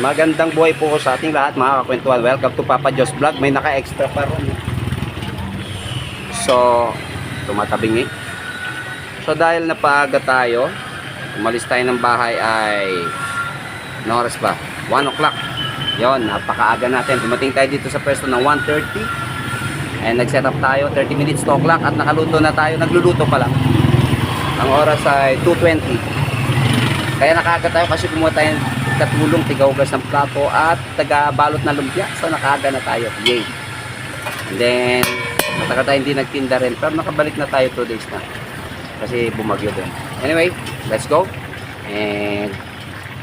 Magandang buhay po sa ating lahat mga kakwentuhan. Welcome to Papa Jo's Vlog. May naka-extra pa ron. So, tumatabingi. So dahil napaaga tayo, umalis tayo ng bahay ay no ba? 1 o'clock. Yon, napakaaga natin. Dumating tayo dito sa pwesto ng 1.30. And nag-set up tayo 30 minutes to o'clock at nakaluto na tayo. Nagluluto pa lang. Ang oras ay 2.20. Kaya nakaaga tayo kasi kumuha tayo katulong tigahugas ng plato at taga-balot na lumpia. So nakaaga na tayo. Yay! And then, matagal tayo hindi nagtinda rin. Pero nakabalik na tayo 2 days na. Kasi bumagyo din. Anyway, let's go. And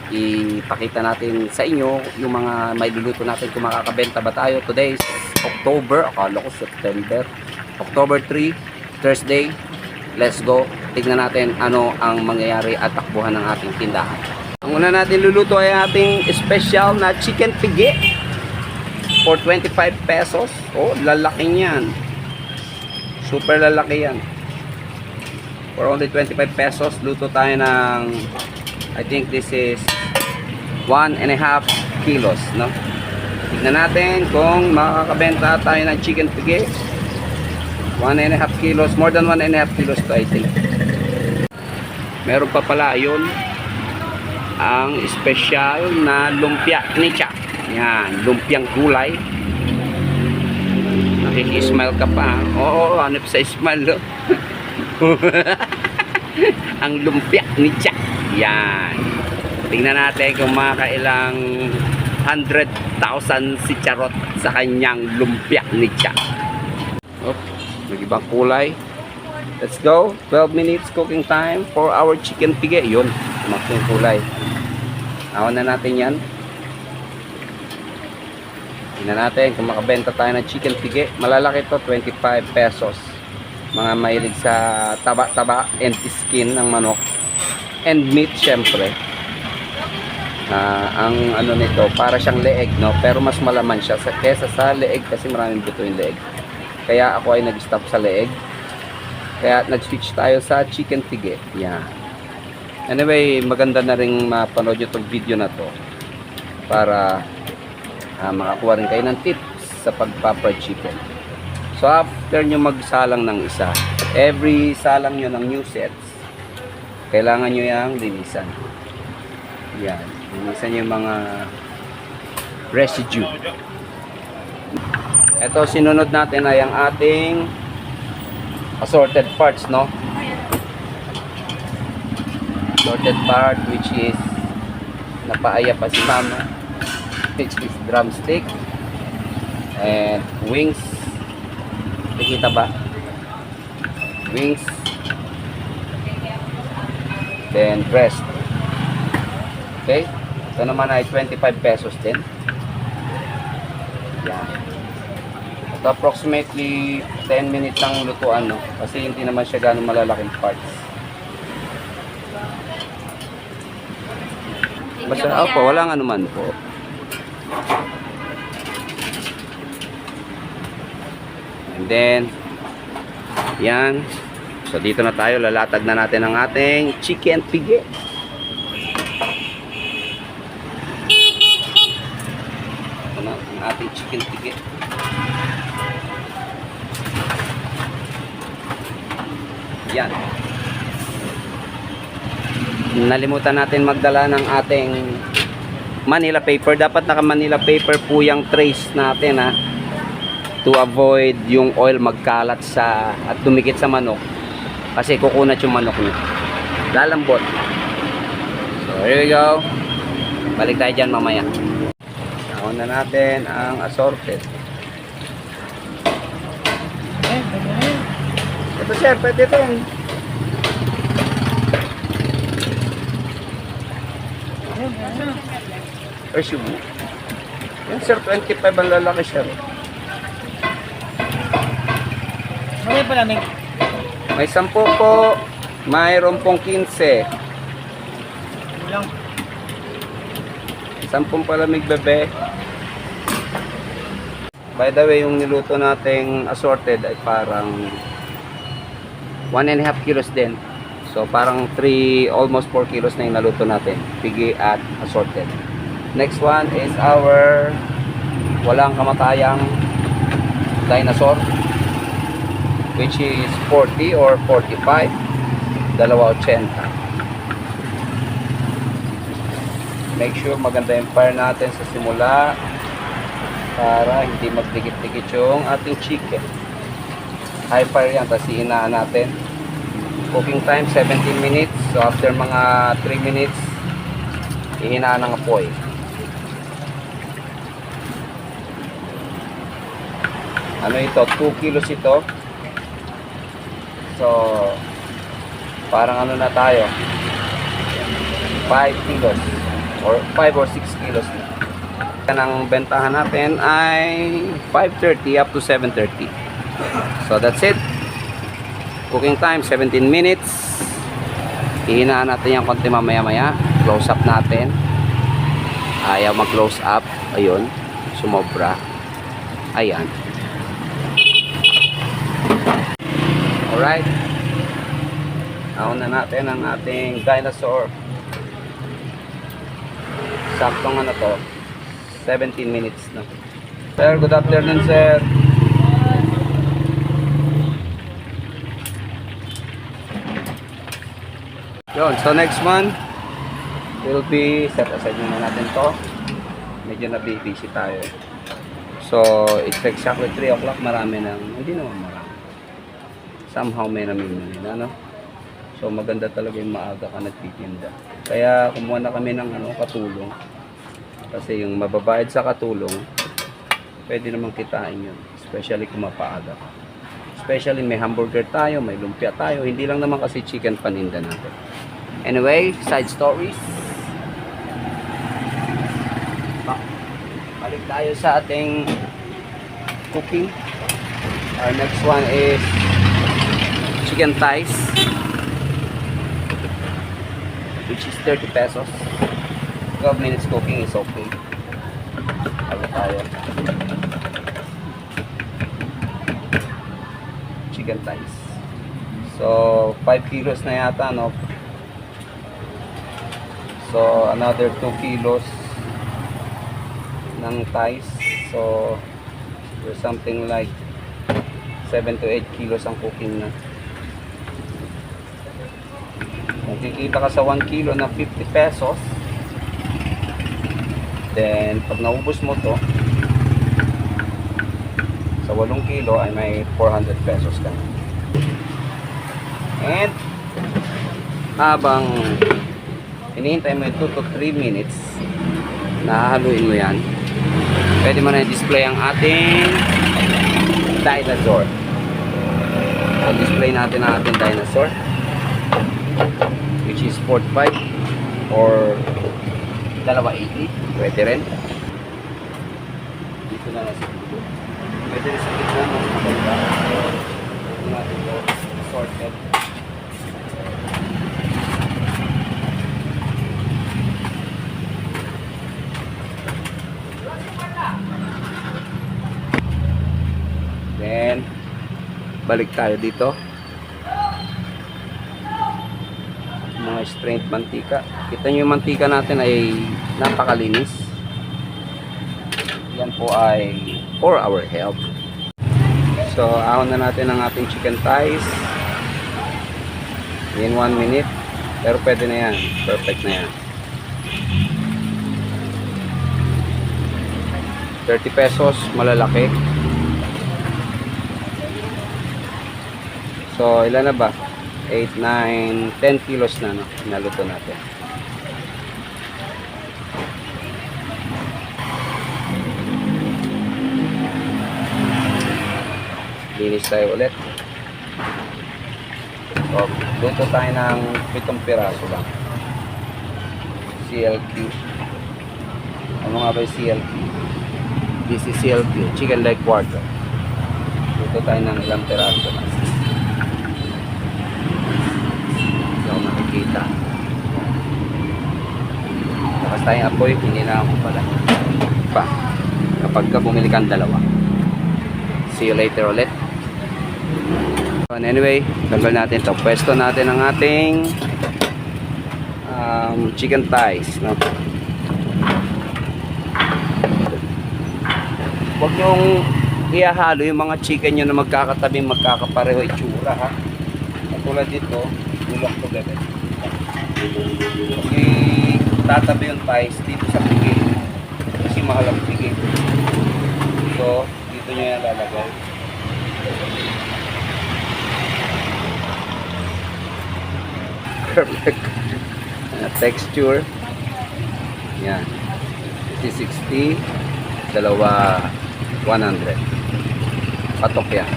ipakita natin sa inyo yung mga may luluto natin kung makakabenta ba tayo. Today is October. Akala ko September. October 3, Thursday. Let's go. Tignan natin ano ang mangyayari at takbuhan ng ating tindahan. Ang una natin luluto ay ating special na chicken pigi for 25 pesos. Oh, lalaki niyan. Super lalaki yan. For only 25 pesos, luto tayo ng I think this is one and a half kilos, no? Tignan natin kung makakabenta tayo ng chicken pigi. One and a half kilos, more than one and a half kilos to I think. Meron pa pala yun ang special na lumpia knicha. Yan, lumpiang gulay. Nakikismile ka pa. Oo, pa sa smile. oh. ang lumpia knicha. Yan. Tingnan natin kung makakailang 100,000 si Charot sa kanyang lumpia knicha. Oh, nag-ibang kulay. Let's go. 12 minutes cooking time for our chicken pigi. Yun, yung kulay. Awan na natin yan. Tingnan natin kung makabenta tayo ng chicken pigi. Malalaki to 25 pesos. Mga mahilig sa taba-taba and skin ng manok. And meat syempre. Ah, ang ano nito, para siyang leeg, no? Pero mas malaman siya sa kesa sa leeg kasi maraming buto yung leeg. Kaya ako ay nag-stop sa leeg. Kaya nag-switch tayo sa chicken pigi. Yan. Anyway, maganda na rin mapanood yung video na to para ah, makakuha rin kayo ng tips sa pagpa-fried chicken. So after nyo magsalang ng isa, every salang nyo ng new sets, kailangan nyo yung linisan. Yan. Linisan nyo yung mga residue. Ito, sinunod natin ay ang ating assorted parts, no? Assorted part which is napaaya pa si mama which is drumstick and wings. Nakikita ba? wings. Then breast. Okay? ito naman ay 25 pesos din. Yan. Ito approximately 10 minutes lang lutuan no? kasi hindi naman siya ganun malalaking parts basta opo walang anuman po. And then yan. So dito na tayo. Lalatag na natin ang ating chicken pigi ito na ang ating chicken pigi Yan. Nalimutan natin magdala ng ating Manila paper. Dapat naka Manila paper po yung trace natin ha. To avoid yung oil magkalat sa at dumikit sa manok. Kasi kukunat yung manok niyo. Lalambot. So here we go. Balik tayo dyan mamaya. Sahon na natin ang assorted. Ito sir, pwede ito yung Ay, subo. Yan sir, 25 ang lalaki sir. Ano pala, Nick? May 10 po, mayroon pong 15. Lang. 10 palamig bebe. By the way, yung niluto nating assorted ay parang 1 and a half kilos din. So parang 3, almost 4 kilos na yung naluto natin. Pigi at assorted. Next one is our walang kamatayang dinosaur which is 40 or 45 dalawa 80 make sure maganda yung fire natin sa simula para hindi magdikit-dikit yung ating chicken. High fire yan tapos iinaan natin. Cooking time 17 minutes. So after mga 3 minutes ihinaan ng apoy ano ito? 2 kilos ito. So parang ano na tayo? 5 kilos. Or 5 or 6 kilos. Na ang bentahan natin ay 5.30 up to 7.30 so that's it. Cooking time 17 minutes. Ihinaan natin yung konti mamaya maya close up natin. Ayaw mag close up. Ayun. Sumobra. Ayan alright nauna natin ang ating dinosaur saktong ano to 17 minutes na sir good afternoon sir Yun, so next one will be set aside muna natin to. Medyo na busy tayo. So, it's exactly 3 o'clock. Marami nang, hindi naman marami. Somehow may namimili na, no? So, maganda talaga yung maaga ka nagtitinda. Kaya, kumuha na kami ng ano, katulong. Kasi yung mababayad sa katulong, pwede namang kitain yun. Especially kung mapaaga. Especially may hamburger tayo, may lumpia tayo. Hindi lang naman kasi chicken paninda natin. Anyway, side stories. Ba- Balik tayo sa ating cooking. Our next one is chicken thighs. Which is 30 pesos. 12 minutes cooking is okay. Balik tayo. Chicken thighs. So, 5 kilos na yata, no? So, another 2 kilos ng thighs. So, something like 7 to 8 kilos ang cooking na. Kung kikita ka sa 1 kilo na 50 pesos, then pag naubos mo to, sa 8 kilo ay may 400 pesos ka. And, habang hinihintay mo yung 2 to 3 minutes nahahaluin mo yan. Pwede mo na i-display ang ating dinosaur. So display natin ang ating dinosaur which is 45 or 280 pwede rin. Dito na lang sa dulo pwede rin sa gitna mas maganda. Ito natin ito sorted Then, balik tayo dito. Mga strength mantika. Kita nyo yung mantika natin ay napakalinis. Yan po ay for our health. So, ahon na natin ang ating chicken thighs. In 1 minute. Pero pwede na yan. Perfect na yan. 30 pesos, malalaki. So, ilan na ba? 8, 9, 10 kilos na, no? Naluto natin. Linis tayo ulit. So, luto tayo ng pitong piraso lang. CLQ. Ano nga ba yung CLQ? This is CLQ, chicken leg quarter. Luto tayo ng ilang piraso lang. Hindi ako makikita. Lakas tayong apoy, hindi na ako pala. Pa, kapag ka bumili kang dalawa. See you later ulit. And anyway, tagal natin to. Pwesto natin ang ating um, chicken thighs. No? Huwag niyong ihahalo yung mga chicken nyo na magkakatabi, magkakapareho itsura ha. Katulad dito, bulok to gabi. Okay, tatabi yung thighs dito sa pigil. Kasi mahal ang pigil. So, dito nyo yan lalagay. Perfect. Uh, texture. Yan. 60, dalawa 100. Patok yan.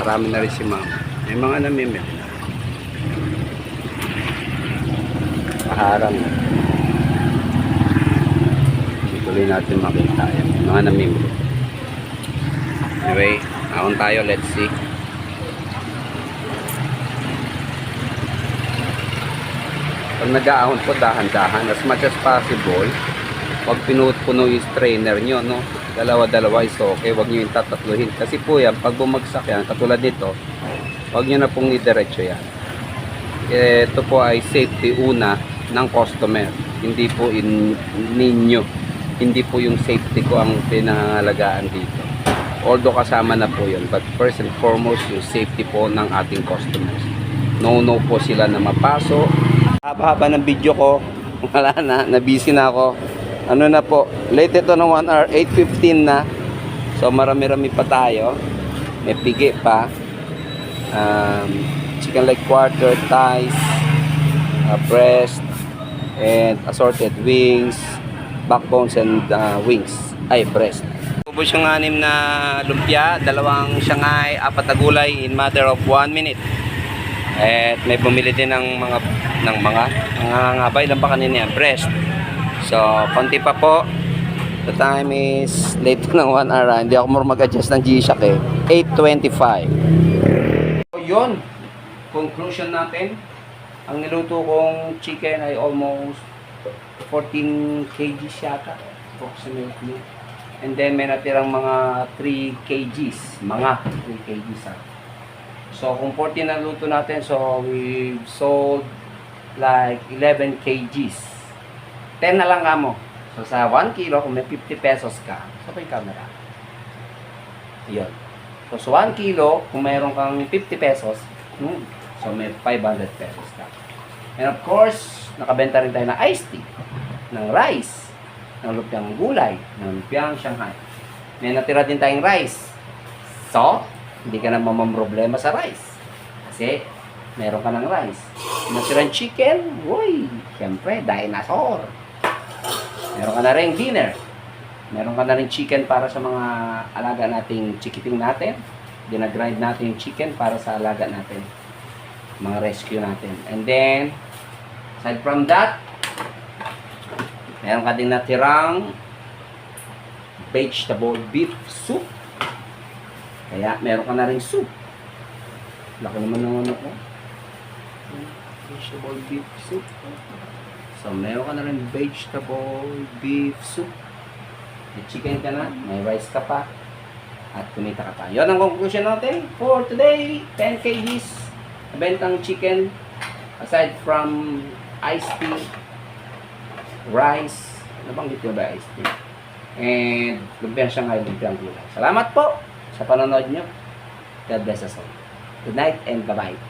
Marami na rin si ma'am. May mga namimili Paharang. Tuloy natin makita yan. Mga namimili. Anyway, ahon tayo. Let's see. Pag nag-aahon po, dahan-dahan. As much as possible, pag pinupuno yung strainer nyo, no? Dalawa-dalawa is okay. Huwag nyo yung tatatluhin. Kasi po yan, pag bumagsak yan, katulad nito, huwag nyo na pong idiretso yan. Ito po ay safety una ng customer. Hindi po in, ninyo. Hindi po yung safety ko ang pinangangalagaan dito. Although kasama na po yun. But first and foremost, yung safety po ng ating customers. No-no po sila na mapaso. Haba-haba ng video ko. Wala na. Nabisi na ako. Ano na po. Late ito ng 1 hour. 8.15 na. So marami-rami pa tayo. May pigi pa. Um, chicken leg quarter, thighs, uh, breast, and assorted wings, backbones, and uh, wings. Ay, breast. Ubus yung anim na lumpia, dalawang Shanghai, apat na gulay in matter of 1 minute. At may bumili din ng mga ng mga nangangabay lang ba kanina yan? Breast. So, konti pa po. The time is late ng 1 hour. Hindi ako more mag-adjust ng G-Shock eh. 8.25. So, yun. Conclusion natin. Ang niluto kong chicken ay almost 14 kg yata. Approximately. And then may natirang mga 3 kgs. Mga 3 kgs ha. So kung 14 na luto natin, so we sold like 11 kgs. 10 na lang kamo. So sa 1 kilo, kung may 50 pesos ka, sa pa yung camera. Yun. So sa 1 kilo, kung mayroon kang 50 pesos, hmm, so may 500 pesos ka. And of course, nakabenta rin tayo ng iced tea, ng rice, ng lumpiang gulay, ng lumpiang Shanghai. May natira din tayong rice. So, hindi ka na mamamroblema sa rice. Kasi, meron ka ng rice. Natirang chicken, uy, syempre, dinosaur. Meron ka na rin dinner. Meron ka na rin chicken para sa mga alaga nating chikiting natin. Dinagrind natin yung chicken para sa alaga natin. Mga rescue natin. And then, aside from that, meron ka din natirang vegetable beef soup. Kaya meron ka na rin soup. Laki naman ng ano ko. Vegetable beef soup. So meron ka na rin vegetable beef soup. May chicken ka na, may rice ka pa, at kumita ka pa. Yun ang conclusion natin for today. 10 kgs bentang chicken aside from iced tea, rice, nabanggit ko ba iced tea? And lumpiang Shanghai, lumpiang gulay. Salamat po sa panonood nyo. God bless us all. Good night and bye-bye.